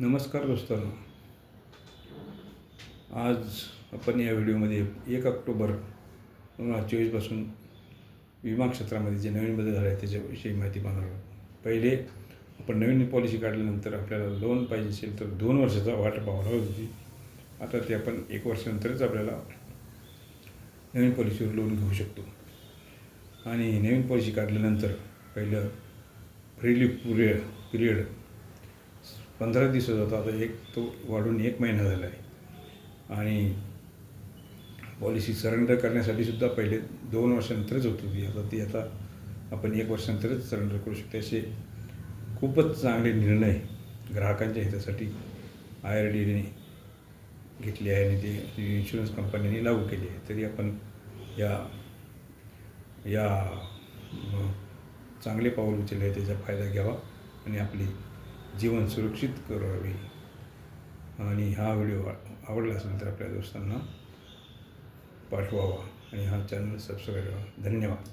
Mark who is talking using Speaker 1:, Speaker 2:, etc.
Speaker 1: नमस्कार दोस्तांनो. आज आपण या व्हिडिओमध्ये एक ऑक्टोबर दोन हजार चोवीसपासून विमा क्षेत्रामध्ये जे नवीन बदल झाले आहेत त्याच्याविषयी माहिती पाहणार आहोत. पहिले आपण नवीन पॉलिसी काढल्यानंतर आपल्याला लोन पाहिजे असेल तर दोन वर्षाचा वाट पाहावं लागत होती. आता ते आपण एक वर्षानंतरच आपल्याला नवीन पॉलिसीवर लोन घेऊ शकतो. आणि नवीन पॉलिसी काढल्यानंतर पहिलं रिलीफ पिरियड पिरियड पंधरा दिवस होता आता एक तो वाढून एक महिना झाला आहे. आणि पॉलिसी सरेंडर करण्यासाठी सुद्धा पहिले दोन वर्षानंतरच होत होती आता ती आता आपण एक वर्षानंतरच सरेंडर करू शकतो असे खूपच चांगले निर्णय ग्राहकांच्या हितासाठी आय आर डीने घेतले आहे आणि ते इन्शुरन्स कंपन्यांनी लागू केले आहे. तरी आपण या या चांगले पाऊल उचलले आहे त्याचा फायदा घ्यावा आणि आपली जीवन सुरक्षित करावे. आणि हा व्हिडिओ आवडला असेल तर आपल्या दोस्तांना पाठवावा. आणि हा चॅनल सबस्क्राईब करावा धन्यवाद.